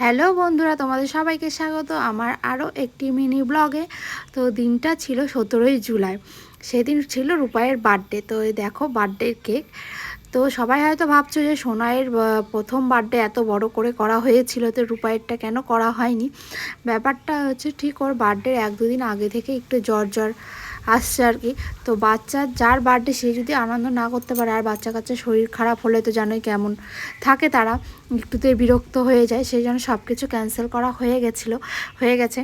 Hello বন্ধুরা, তোমাদের সবাইকে স্বাগত আমার আরও একটি মিনি ব্লগে তো দিনটা ছিল সতেরোই জুলাই, সেদিন ছিল রূপায়ের বার্থডে তো দেখো বার্থডের কেক তো সবাই হয়তো ভাবছ যে সোনাইয়ের প্রথম বার্থডে এত বড় করে করা হয়েছিল, তো রূপায়েরটা কেন করা হয়নি? ব্যাপারটা হচ্ছে ঠিক ওর বার্থডের এক দুদিন আগে থেকে একটু জ্বর জ্বর আসছে আর কি। তো বাচ্চার যার বার্থডে সে যদি আনন্দ না করতে পারে, আর বাচ্চা কাচ্চার শরীর খারাপ হলে তো জানোই কেমন থাকে তারা। একটুতে বিরক্ত হয়ে যায়, সেই জন্য সব কিছু ক্যান্সেল করা হয়ে গেছিল, হয়ে গেছে।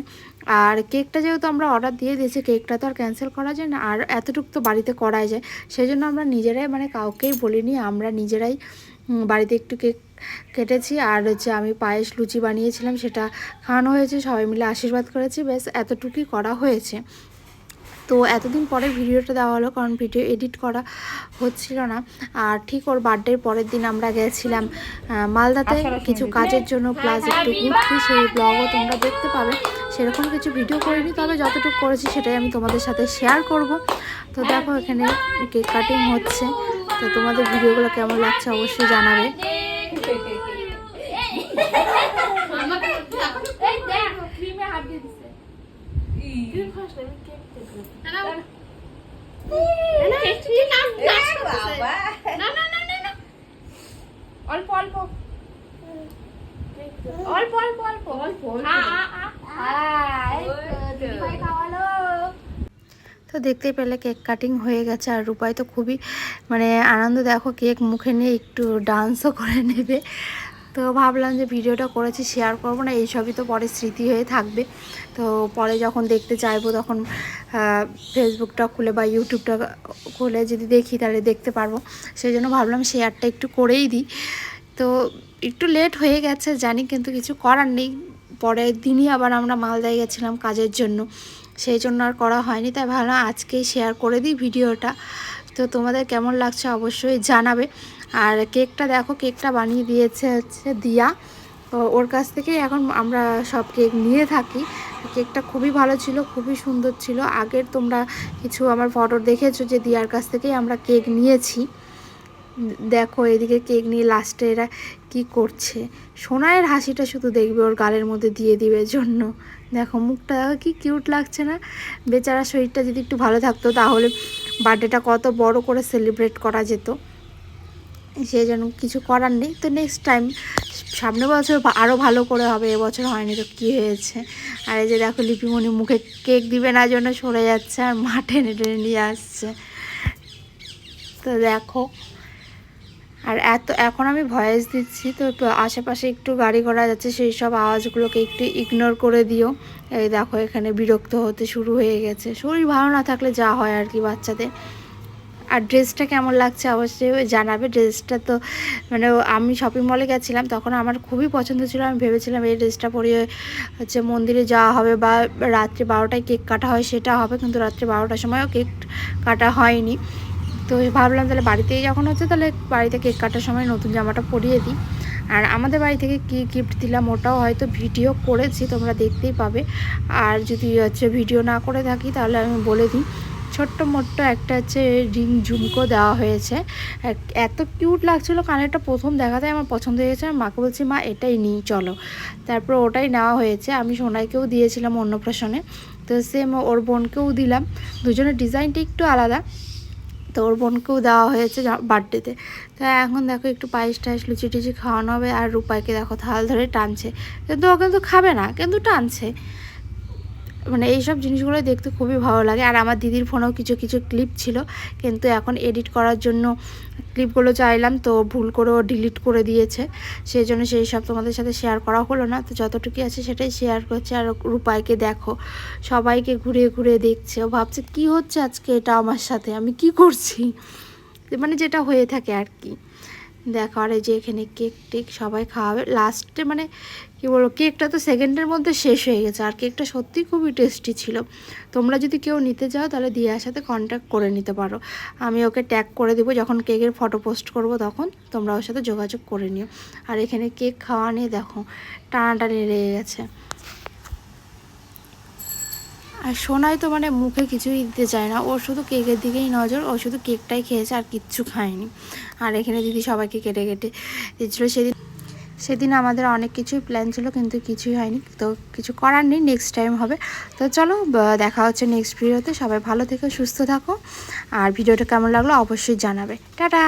আর কেকটা যেহেতু আমরা অর্ডার দিয়ে দিয়েছি কেকটা তো আর ক্যান্সেল করা যায় না, আর এতটুকু তো বাড়িতে করাই যায়। সেই জন্য আমরা নিজেরাই মানে কাউকেই বলিনি, আমরা নিজেরাই বাড়িতে একটু কেক কেটেছি। আর হচ্ছে আমি পায়েস লুচি বানিয়েছিলাম, সেটা খাওয়ানো হয়েছে, সবাই মিলে আশীর্বাদ করেছি, ব্যাস এতটুকুই করা হয়েছে। তো এতদিন পরে ভিডিওটা দেওয়া হলো কারণ ভিডিও এডিট করা হচ্ছিল না। আর ঠিক ওর বার্থডের পরের দিন আমরা গেছিলাম মালদাতে কিছু কাজের জন্য প্লাস একটু ঘুরছি সেই ব্লগও তোমরা দেখতে পাবে। সেরকম কিছু ভিডিও করিনি তবে যতটুকু করেছি সেটাই আমি তোমাদের সাথে শেয়ার করব। তো দেখো এখানে কেক কাটিং হচ্ছে। তো তোমাদের ভিডিওগুলো কেমন লাগছে অবশ্যই জানাবে। তো দেখতেই পেলে কেক কাটিং হয়ে গেছে আর রূপাই তো খুবই মানে আনন্দ, দেখো কেক মুখে নিয়ে একটু ডান্সও করে নেবে। তো ভাবলাম যে ভিডিওটা করেছি শেয়ার করব না, এইসবই তো পরে স্মৃতি হয়ে থাকবে। তো পরে যখন দেখতে চাইব তখন ফেসবুকটা খুলে বা ইউটিউবটা খুলে যদি দেখি তাহলে দেখতে পারব। সেই জন্য ভাবলাম শেয়ারটা একটু করেই দিই। তো একটু লেট হয়ে গেছে, জানি কিন্তু কিছু করার নেই। পরের দিনই আবার আমরা মালদায় গেছিলাম কাজের জন্য। সেই জন্য আর করা হয়নি, তাই ভাবলাম আজকেই শেয়ার করে দিই ভিডিওটা। তো তোমাদের কেমন লাগছে অবশ্যই জানাবে। আর কেকটা দেখো, কেকটা বানিয়ে দিয়েছে হচ্ছে দিয়া। ওর কাছ থেকেই এখন আমরা সব কেক নিয়ে থাকি। কেকটা খুবই ভালো ছিল, খুবই সুন্দর ছিল। আগের তোমরা কিছু আমার ফটো দেখেছ যে দিয়ার কাছ থেকেই আমরা কেক নিয়েছি। দেখো এদিকে কেক নিয়ে লাস্টে এরা কি করছে। সোনায়ের হাসিটা শুধু দেখবে ওর গালের মধ্যে দিয়ে দিবে জন্য। দেখো মুখটা কি কিউট লাগছে না? বেচারা শরীরটা যদি একটু ভালো থাকতো তাহলে বার্থডেটা কত বড় করে সেলিব্রেট করা যেত। সে যেন কিছু করার নেই। তো নেক্সট টাইম সামনে বছর আরও ভালো করে হবে, এবছর হয়নি তো কী হয়েছে। আর এই যে দেখো লিপিমণি মুখে কেক দিবে না জন্য সরে যাচ্ছে আর মাঠে টেনে টেনে নিয়ে আসছে। তো দেখো আর এত, এখন আমি ভয়েস দিচ্ছি, তো আশেপাশে একটু গাড়ি ঘোড়া যাচ্ছে, সেই সব আওয়াজগুলোকে একটু ইগনোর করে দিও। এই দেখো, এখানে বিরক্ত হতে শুরু হয়ে গেছে। শরীর ভালো না থাকলে যা হয় আর কি বাচ্চাদের। আর ড্রেসটা কেমন লাগছে অবশ্যই জানাবে। ড্রেসটা তো মানে আমি শপিং মলে গেছিলাম, তখন আমার খুবই পছন্দ ছিল। আমি ভেবেছিলাম এই ড্রেসটা পরিয়ে হচ্ছে মন্দিরে যাওয়া হবে বা রাত্রি বারোটায় কেক কাটা হয়, সেটা হবে। কিন্তু রাত্রে বারোটার সময়ও কেক কাটা হয়নি। তো ভাবলাম তাহলে বাড়িতেই যখন হচ্ছে তাহলে বাড়িতে কেক কাটার সময় নতুন জামাটা পরিয়ে দিই। আর আমাদের বাড়ি থেকে কী গিফট দিলাম ওটাও হয়তো ভিডিও করেছি, তোমরা দেখতেই পাবে। আর যদি হচ্ছে ভিডিও না করে থাকি তাহলে আমি বলে দিই, ছোট্ট মোট্ট একটা হচ্ছে রিং ঝুমকো দেওয়া হয়েছে। এত কিউট লাগছিল, কানেরটা প্রথম দেখাতে আমার পছন্দ হয়ে গেছে। আমি মাকে বলছি, মা, এটাই নিই চলো। তারপর ওটাই নেওয়া হয়েছে। আমি সোনাইকেও দিয়েছিলাম অন্নপ্রাশনে। তো সেম ওর বোনকেও দিলাম। দুজনের ডিজাইনটা একটু আলাদা। তো ওর বোনকেও দেওয়া হয়েছে বার্থডেতে তো এখন দেখো একটু পায়েস টায়েস লুচি টুচি খাওয়ানো হবে আর রূপাইকে দেখো থাল ধরে টানছে। কিন্তু ও কিন্তু খাবে না, কিন্তু টানছে। মানে এইসব জিনিসগুলো দেখতে খুবই ভালো লাগে। আর আমার দিদির ফোনেও কিছু কিছু ক্লিপ ছিল। কিন্তু এখন এডিট করার জন্য ক্লিপগুলো চাইলাম, তো ভুল করে ডিলিট করে দিয়েছে। সেই জন্য সেই সব তোমাদের সাথে শেয়ার করা হলো না। তো যতটুকু আছে সেটাই শেয়ার করছে। আর রূপাইকে দেখো, সবাইকে ঘুরে ঘুরে দেখছে। ও ভাবছে, কি হচ্ছে আজকে এটা আমার সাথে? আমি কি করছি? মানে যেটা হয়ে থাকে আর কি। দেখো, আর এই যে এখানে কেক টেক সবাই খাওয়াবে। লাস্টে মানে কি বলব, কেকটা তো সেকেন্ডের মধ্যে শেষ হয়ে গেছে। আর কেকটা সত্যিই খুবই টেস্টি ছিল। তোমরা যদি কেউ নিতে যাও তাহলে দিয়ার সাথে কন্ট্যাক্ট করে নিতে পারো। আমি ওকে ট্যাগ করে দেবো, যখন কেকের ফটো পোস্ট করব তখন তোমরা ওর সাথে যোগাযোগ করে নিও। আর এখানে কেক খাওয়া নিয়ে দেখো, টানাটানি লেগে গেছে। আর সোনাই তো মানে মুখে কিছুই দিতে চায় না। ও শুধু কেকের দিকেই নজর, ও শুধু কেকটাই খেয়েছে আর কিচ্ছু খায়নি। আর এখানে দিদি সবাইকে কেটে কেটে দিচ্ছিল সেদিন সেদিন আমাদের অনেক কিছুই প্ল্যান ছিল, কিন্তু কিছুই হয়নি। তো কিছু করার নেই নেক্সট টাইম হবে। তো চলো দেখা হচ্ছে নেক্সট ভিডিওতে সবাই ভালো থেকো, সুস্থ থাকো। আর ভিডিওটা কেমন লাগল অবশ্যই জানাবে। টাটা!